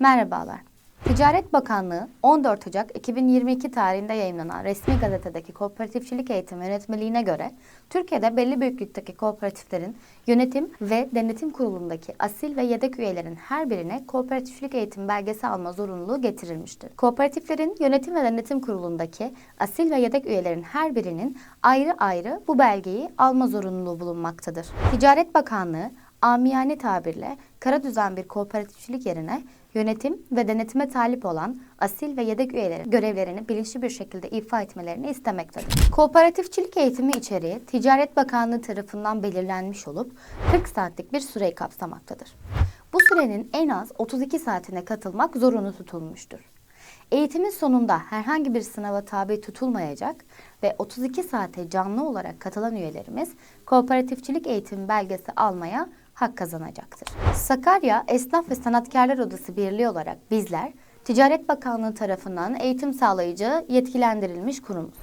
Merhabalar. Ticaret Bakanlığı 14 Ocak 2022 tarihinde yayınlanan resmi gazetedeki kooperatifçilik eğitim yönetmeliğine göre Türkiye'de belli büyüklükteki kooperatiflerin yönetim ve denetim kurulundaki asil ve yedek üyelerin her birine kooperatifçilik eğitim belgesi alma zorunluluğu getirilmiştir. Kooperatiflerin yönetim ve denetim kurulundaki asil ve yedek üyelerin her birinin ayrı ayrı bu belgeyi alma zorunluluğu bulunmaktadır. Ticaret Bakanlığı amiyane tabirle kara düzen bir kooperatifçilik yerine yönetim ve denetime talip olan asil ve yedek üyelerin görevlerini bilinçli bir şekilde ifa etmelerini istemektedir. Kooperatifçilik eğitimi içeriği Ticaret Bakanlığı tarafından belirlenmiş olup 40 saatlik bir süreyi kapsamaktadır. Bu sürenin en az 32 saatine katılmak zorunlu tutulmuştur. Eğitimin sonunda herhangi bir sınava tabi tutulmayacak ve 32 saate canlı olarak katılan üyelerimiz kooperatifçilik eğitim belgesi almaya hak kazanacaktır. Sakarya Esnaf ve Sanatkarlar Odası Birliği olarak bizler Ticaret Bakanlığı tarafından eğitim sağlayıcı yetkilendirilmiş kurumuz.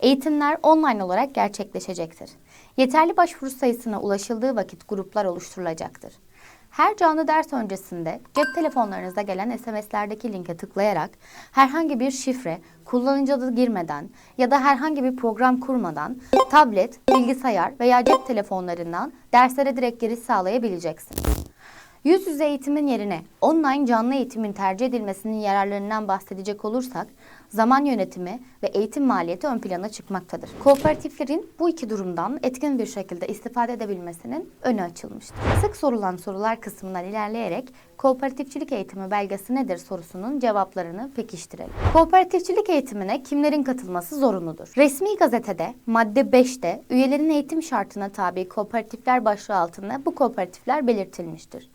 Eğitimler online olarak gerçekleşecektir. Yeterli başvuru sayısına ulaşıldığı vakit gruplar oluşturulacaktır. Her canlı ders öncesinde cep telefonlarınıza gelen SMS'lerdeki linke tıklayarak herhangi bir şifre, kullanıcı adı girmeden ya da herhangi bir program kurmadan tablet, bilgisayar veya cep telefonlarından derslere direkt giriş sağlayabileceksiniz. Yüz yüze eğitimin yerine online canlı eğitimin tercih edilmesinin yararlarından bahsedecek olursak zaman yönetimi ve eğitim maliyeti ön plana çıkmaktadır. Kooperatiflerin bu iki durumdan etkin bir şekilde istifade edebilmesinin önü açılmıştır. Sık sorulan sorular kısmından ilerleyerek kooperatifçilik eğitimi belgesi nedir sorusunun cevaplarını pekiştirelim. Kooperatifçilik eğitimine kimlerin katılması zorunludur? Resmi gazetede madde 5'te üyelerin eğitim şartına tabi kooperatifler başlığı altında bu kooperatifler belirtilmiştir.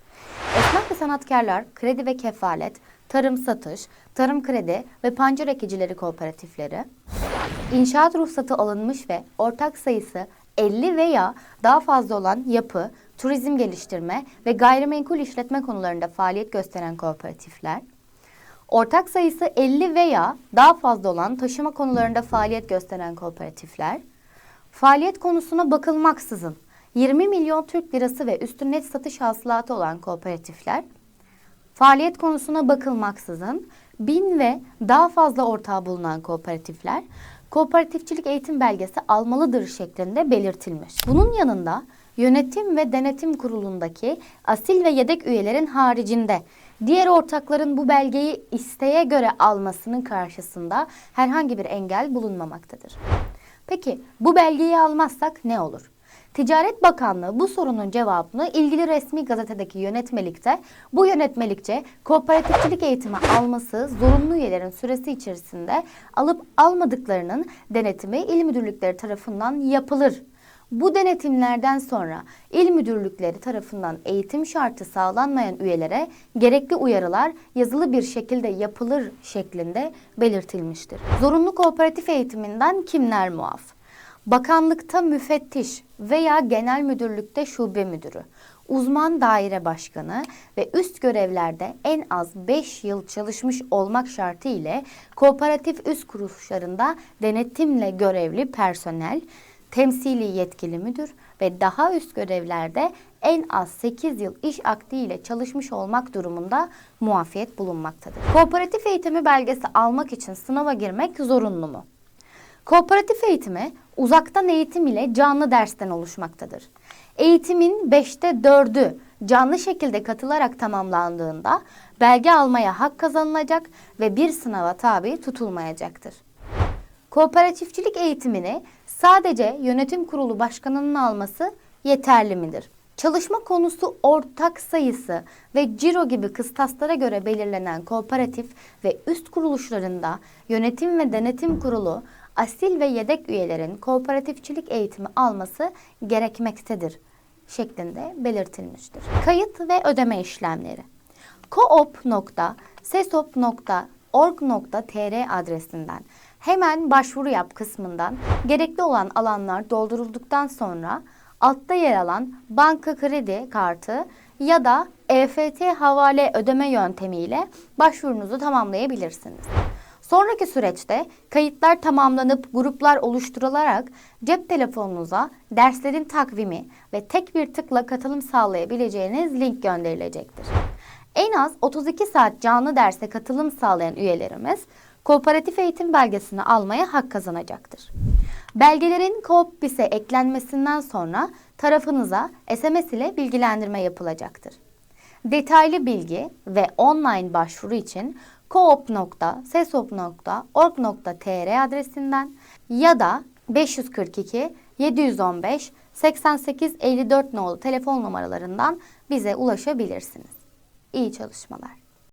Esnaf ve sanatkarlar, kredi ve kefalet, tarım satış, tarım kredi ve pancar ekicileri kooperatifleri, inşaat ruhsatı alınmış ve ortak sayısı 50 veya daha fazla olan yapı, turizm geliştirme ve gayrimenkul işletme konularında faaliyet gösteren kooperatifler, ortak sayısı 50 veya daha fazla olan taşıma konularında faaliyet gösteren kooperatifler, faaliyet konusuna bakılmaksızın 20 milyon Türk lirası ve üstü net satış hasılatı olan kooperatifler, faaliyet konusuna bakılmaksızın bin ve daha fazla ortağı bulunan kooperatifler, kooperatifçilik eğitim belgesi almalıdır şeklinde belirtilmiş. Bunun yanında yönetim ve denetim kurulundaki asil ve yedek üyelerin haricinde diğer ortakların bu belgeyi isteğe göre almasının karşısında herhangi bir engel bulunmamaktadır. Peki bu belgeyi almazsak ne olur? Ticaret Bakanlığı bu sorunun cevabını ilgili resmi gazetedeki yönetmelikte bu yönetmelikçe kooperatifçilik eğitimi alması zorunlu üyelerin süresi içerisinde alıp almadıklarının denetimi il müdürlükleri tarafından yapılır. Bu denetimlerden sonra il müdürlükleri tarafından eğitim şartı sağlanmayan üyelere gerekli uyarılar yazılı bir şekilde yapılır şeklinde belirtilmiştir. Zorunlu kooperatif eğitiminden kimler muaf? Bakanlıkta müfettiş veya genel müdürlükte şube müdürü, uzman daire başkanı ve üst görevlerde en az 5 yıl çalışmış olmak şartı ile kooperatif üst kuruluşlarında denetimle görevli personel, temsili yetkili müdür ve daha üst görevlerde en az 8 yıl iş akdi ile çalışmış olmak durumunda muafiyet bulunmaktadır. Kooperatif eğitimi belgesi almak için sınava girmek zorunlu mu? Kooperatif eğitimi uzaktan eğitim ile canlı dersten oluşmaktadır. Eğitimin 5'te 4'ü canlı şekilde katılarak tamamlandığında belge almaya hak kazanılacak ve bir sınava tabi tutulmayacaktır. Kooperatifçilik eğitimini sadece yönetim kurulu başkanının alması yeterli midir? Çalışma konusu ortak sayısı ve ciro gibi kıstaslara göre belirlenen kooperatif ve üst kuruluşlarında yönetim ve denetim kurulu asil ve yedek üyelerin kooperatifçilik eğitimi alması gerekmektedir şeklinde belirtilmiştir. Kayıt ve ödeme işlemleri. koop.sesop.org.tr adresinden hemen başvuru yap kısmından gerekli olan alanlar doldurulduktan sonra altta yer alan banka kredi kartı ya da EFT havale ödeme yöntemiyle başvurunuzu tamamlayabilirsiniz. Sonraki süreçte kayıtlar tamamlanıp gruplar oluşturularak cep telefonunuza derslerin takvimi ve tek bir tıkla katılım sağlayabileceğiniz link gönderilecektir. En az 32 saat canlı derse katılım sağlayan üyelerimiz kooperatif eğitim belgesini almaya hak kazanacaktır. Belgelerin Koop.BİS'e eklenmesinden sonra tarafınıza SMS ile bilgilendirme yapılacaktır. Detaylı bilgi ve online başvuru için koop.sesop.org.tr adresinden ya da 542 715 88 54 nolu telefon numaralarından bize ulaşabilirsiniz. İyi çalışmalar.